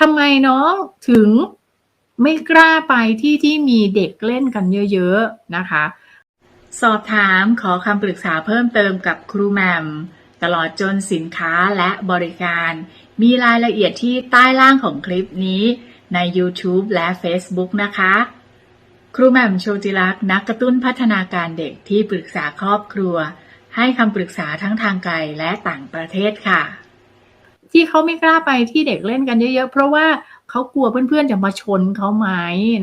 ทำไมน้องถึงไม่กล้าไปที่ที่มีเด็กเล่นกันเยอะๆนะคะ สอบถามขอคำปรึกษาเพิ่มเติมกับครูแหมมตลอดจนสินค้าและบริการ มีรายละเอียดที่ใต้ล่างของคลิปนี้ใน YouTube และ Facebook นะคะ ครูแหม่มโชติลักษ์นักกระตุ้นพัฒนาการเด็กที่ปรึกษาครอบครัว ให้คำปรึกษาทั้งทางไกลและต่างประเทศค่ะ ที่เขาไม่กล้าไปที่เด็กเล่นกันเยอะๆ เพราะว่าเขากลัวเพื่อนๆจะมาชนเขาไหม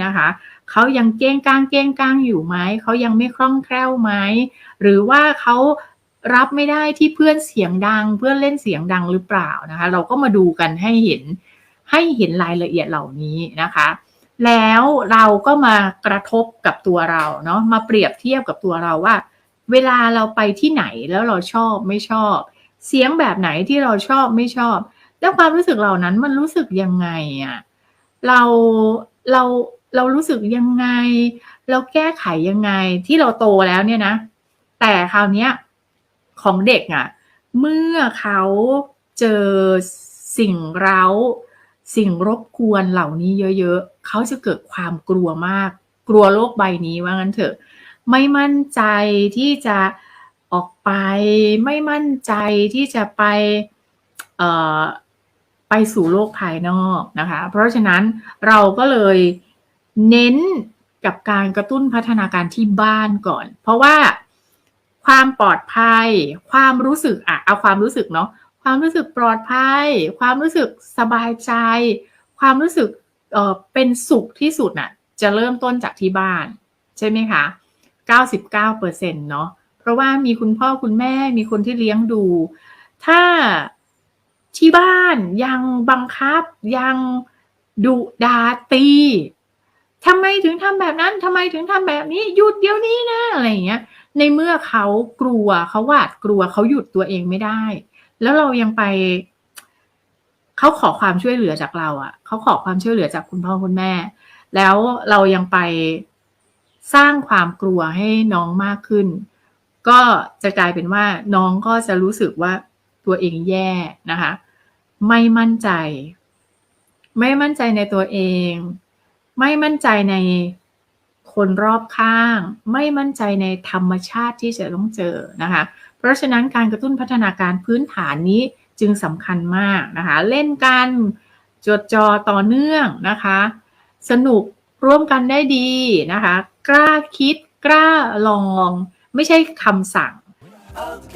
นะคะเขายังเก้งก้างเก้งก้างอยู่ไหมเขายังไม่คล่องแคล่วไหมหรือว่าเขารับไม่ได้ที่เพื่อนเสียงดัง เพื่อนเล่นเสียงดังหรือเปล่านะคะ เราก็มาดูกันให้เห็นให้เห็นรายละเอียดเหล่านี้นะคะ แล้วเราก็มากระทบกับตัวเราเนาะมาเปรียบเทียบกับตัวเราว่า เวลาเราไปที่ไหนแล้วเราชอบไม่ชอบ เสียงแบบไหนที่เราชอบไม่ชอบ แล้วความรู้สึกเหล่านั้นมันรู้สึกยังไงอะเราเราเรารู้สึกยังไง เราแก้ไขยังไงที่เราโตแล้วเนี่ยนะ แต่คราวเนี้ยของเด็กอะ เมื่อเขาเจอสิ่งเร้า สิ่งรบกวนเหล่านี้เยอะๆ เขาจะเกิดความกลัวมาก กลัวโลกใบนี้ว่างั้นเถอะ ไม่มั่นใจที่จะ ออกไปไม่มั่นใจที่จะไปไปสู่โลกภายนอกนะคะ เพราะฉะนั้นเราก็เลยเน้นกับการกระตุ้นพัฒนาการที่บ้านก่อน เพราะว่าความปลอดภัย ความรู้สึกอะเอาความรู้สึกเนาะความรู้สึกปลอดภัย ความรู้สึกสบายใจ ความรู้สึกเออเป็นสุขที่สุดน่ะจะเริ่มต้นจากที่บ้าน ใช่ไหมคะ 99%เนาะเพ ราะว่ามีคุณพ่อคุณแม่มีคนที่เลี้ยงดู ถ้าที่บ้านยังบังคับ ยังดุดาตีทำไมถึงทำแบบนั้นทำไมถึงทำแบบนี้หยุดเดี๋ยวนี้นะอะไรอย่างเงี้ย ในเมื่อเขากลัวเขาหวาดกลัวเขาหยุดตัวเองไม่ได้ แล้วเรายังไปเขาขอความช่วยเหลือจากเราอะ่ะเขาขอความช่วยเหลือจากคุณพ่อคุณแม่ แล้วเรายังไปสร้างความกลัวให้น้องมากขึ้น ก็จะกลายเป็นว่าน้องก็จะรู้สึกว่าตัวเองแย่นะคะ ไม่มั่นใจ ไม่มั่นใจในตัวเอง ไม่มั่นใจในคนรอบข้าง ไม่มั่นใจในธรรมชาติที่จะต้องเจอนะคะ เพราะฉะนั้นการกระตุ้นพัฒนาการพื้นฐานนี้จึงสำคัญมากนะคะ เล่นกันจดจอต่อเนื่องนะคะ สนุกร่วมกันได้ดีนะคะ กล้าคิดกล้าลอง ไม่ใช่คำสั่ง Okay.